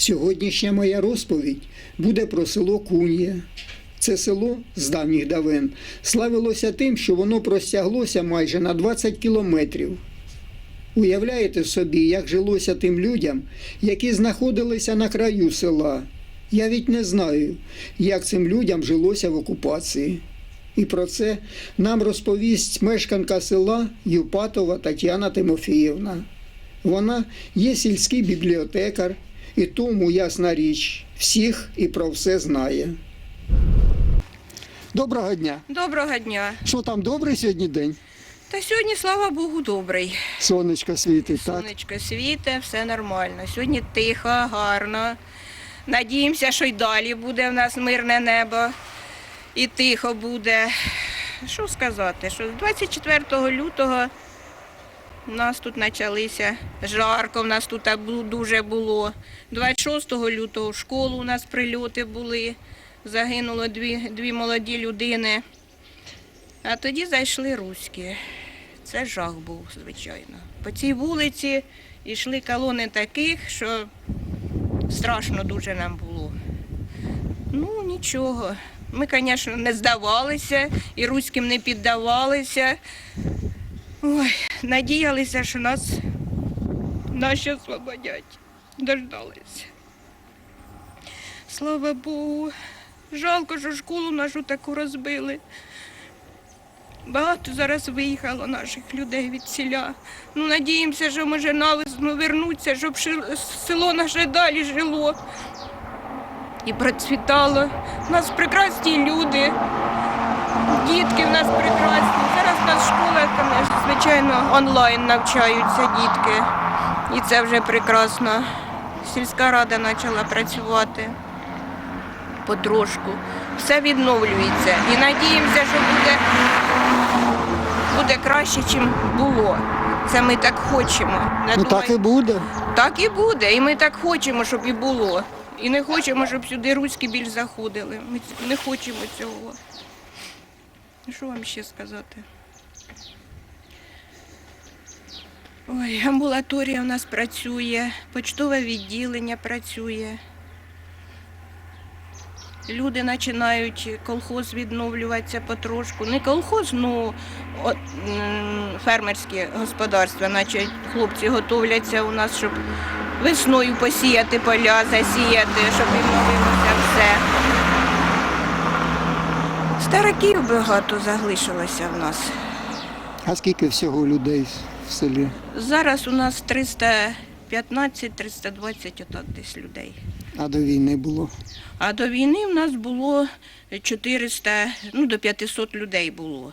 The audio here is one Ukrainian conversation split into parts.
Сьогоднішня моя розповідь буде про село Кунія. Це село з давніх давен славилося тим, що воно простяглося майже на 20 кілометрів. Уявляєте собі, як жилося тим людям, які знаходилися на краю села. Я ведь не знаю, як цим людям жилося в окупації. І про це нам розповість мешканка села Юпатова Тетяна Тимофіївна. Вона є сільський бібліотекар, і тому, ясна річ, всіх і про все знає. Доброго дня! Доброго дня. Що там добрий сьогодні день? Та сьогодні, слава Богу, добрий. Сонечко світить, так? Сонечко світе, все нормально. Сьогодні тихо, гарно. Надіємося, що й далі буде в нас мирне небо і тихо буде. Що сказати, що 24 лютого у нас тут почалися жарко, в нас тут дуже було. 26 лютого в школу у нас прильоти були. Загинуло дві, дві молоді людини. А тоді зайшли руські. Це жах був, звичайно. По цій вулиці йшли колони таких, що страшно дуже нам було. Ну, нічого. Ми, звісно, не здавалися і руським не піддавалися. Ой, надіялися, що нас наші освободять. Дождалися. Слава Богу. Жалко, що школу нашу таку розбили. Багато зараз виїхало наших людей від сіля. Ну, надіємося, що може навесну вернуться, щоб село наше далі жило і процвітало. У нас прекрасні люди, дітки в нас прекрасні. Зараз у нас школа, звичайно, онлайн навчаються дітки. І це вже прекрасно. Сільська рада почала працювати потрошку. Все відновлюється. І надіємося, що буде буде краще, ніж було. Це ми так хочемо. Не Ну так і буде. так і буде. І ми так хочемо, щоб і було. І не хочемо, щоб сюди руські більш заходили. Ми не хочемо цього. Ну, Що вам ще сказати? Ой, амбулаторія у нас працює, почтове відділення працює. Люди починають колхоз відновлюватися потрошку. Не колхоз, ну от, фермерські господарства, наче хлопці готовляться у нас, щоб весною посіяти поля, засіяти, щоб відновилося все. Стариків багато залишилося в нас. А скільки всього людей в селі? Зараз у нас 315-320 отак десь людей. А до війни було? А до війни в нас було 400, ну до 500 людей було.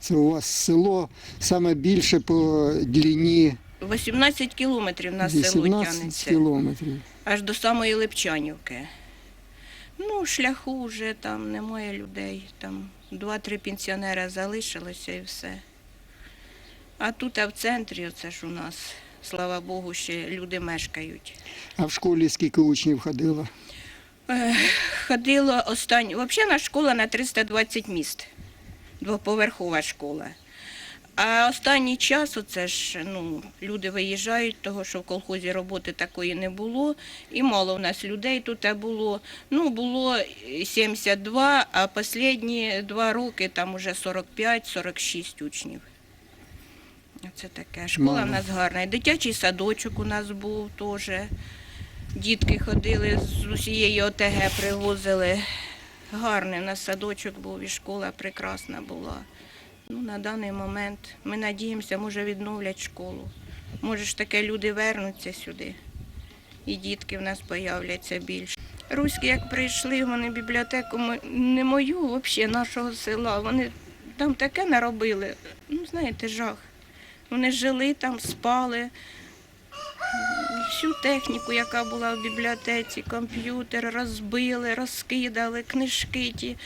Це у вас село саме більше по длині 18 кілометрів на село 18 тягнеться, кілометрів. аж до самої Липчанівки. Ну, шляху вже там немає людей, там два-три пенсіонера залишилося і все. А тут, а в центрі, оце ж у нас, слава Богу, ще люди мешкають. А в школі скільки учнів ходило? Ех, Ходила останню. Взагалі наша школа на 320 міст. Двоповерхова школа. А останній час, оце ж, ну, люди виїжджають, того що в колхозі роботи такої не було, і мало в нас людей тут було. Ну, було 72, а останні два роки там уже 45-46 учнів. Це таке. Школа Мало. в нас гарна. І дитячий садочок у нас був теж. Дітки ходили з усієї ОТГ, привозили. Гарний у нас садочок був і школа прекрасна була. Ну, на даний момент ми надіємося, може відновлять школу. Може ж таке люди вернуться сюди. І дітки в нас появляться більше. Руські, як прийшли, вони бібліотеку не мою, взагалі нашого села. Вони там таке наробили. Ну, знаєте, жах. Вони жили там, спали. Всю техніку, яка була в бібліотеці, комп'ютер розбили, розкидали, книжки ті,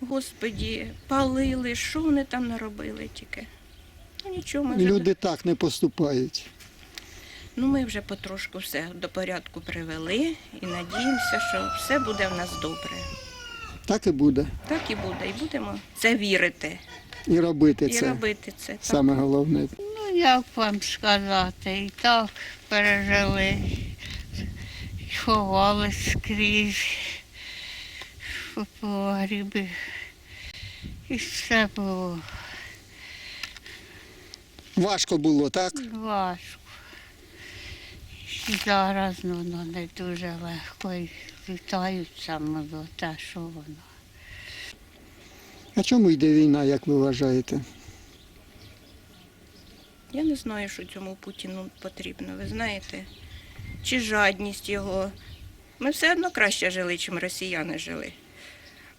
господі, палили, що вони там наробили тільки. Ну нічого, ми вже, Люди так не поступають. ну, ми вже потрошку все до порядку привели і надіємося, що все буде в нас добре. Так і буде. Так і буде, і будемо це вірити І робити і це. робити це. Так. Саме головне. Як вам сказати, і так пережили. ховались скрізь у погрібі. І все було Важко було, так? важко. І зараз ну, воно не дуже легко. І вітаються молоде, та що воно. А чому йде війна, як ви вважаєте? Я не знаю, що цьому Путіну потрібно, ви знаєте. Чи жадність його. Ми все одно краще жили, чим росіяни жили.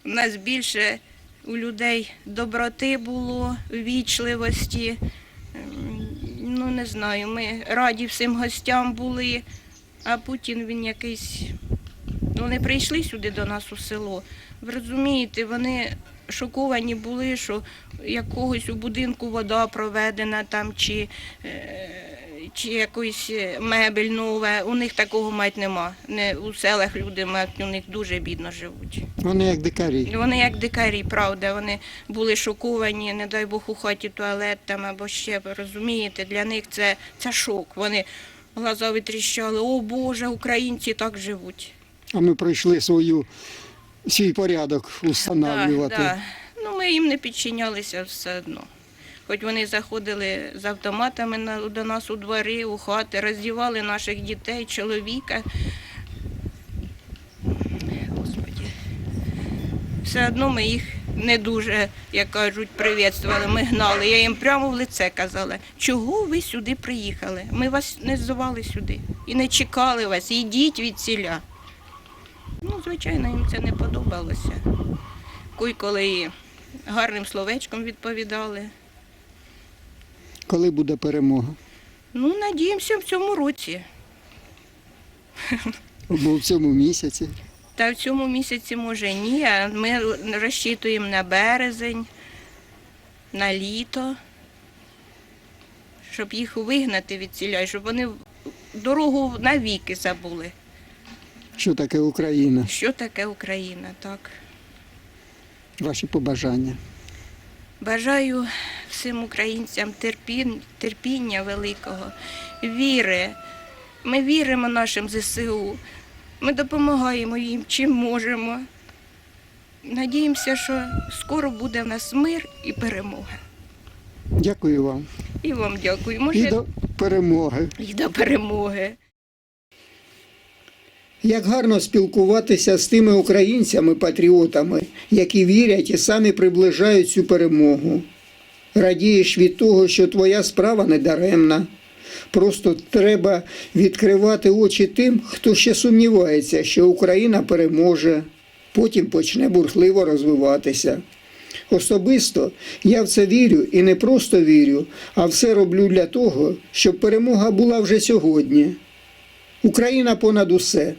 У нас більше у людей доброти було, вічливості. Ем, Ну, не знаю, ми раді всім гостям були, а Путін він якийсь. Вони прийшли сюди до нас у село. Ви розумієте, вони шоковані були, що якогось у будинку вода проведена там, чи, е, чи якусь мебель нова. У них такого мать нема. Не, у селах люди мать, у них дуже бідно живуть. Вони як дикарі. Вони як дикарі, правда, вони були шоковані, не дай Бог у хаті туалет там або ще, розумієте, для них це, це шок. Вони глаза витріщали, о Боже, українці так живуть. А ми пройшли свою свій порядок Да, встановлювати. да. Ну, ми їм не підчинялися все одно. Хоч вони заходили з автоматами на, до нас у двори, у хати, роздівали наших дітей, чоловіка. Господі. Все одно ми їх не дуже, як кажуть, привітствували, ми гнали. Я їм прямо в лице казала, чого ви сюди приїхали? Ми вас не звали сюди і не чекали вас, йдіть від сіля. Звичайно, їм це не подобалося. Куй, коли гарним словечком відповідали. Коли буде перемога? Ну, надіємося в цьому році. Бо в цьому місяці. Та в цьому місяці може ні, ми розчитуємо на березень, на літо, щоб їх вигнати від ціля, щоб вони дорогу навіки забули. Що таке Україна? Що таке Україна, так. Ваші побажання. Бажаю всім українцям терпін, терпіння великого, віри. Ми віримо нашим ЗСУ. Ми допомагаємо їм, чим можемо. Надіємося, що скоро буде в нас мир і перемога. Дякую вам. І вам дякую. І до перемоги. і до перемоги. Як гарно спілкуватися з тими українцями-патріотами, які вірять і самі приближають цю перемогу. Радієш від того, що твоя справа не даремна. Просто треба відкривати очі тим, хто ще сумнівається, що Україна переможе, потім почне бурхливо розвиватися. Особисто я в це вірю і не просто вірю, а все роблю для того, щоб перемога була вже сьогодні. Україна понад усе.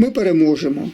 Ми переможемо.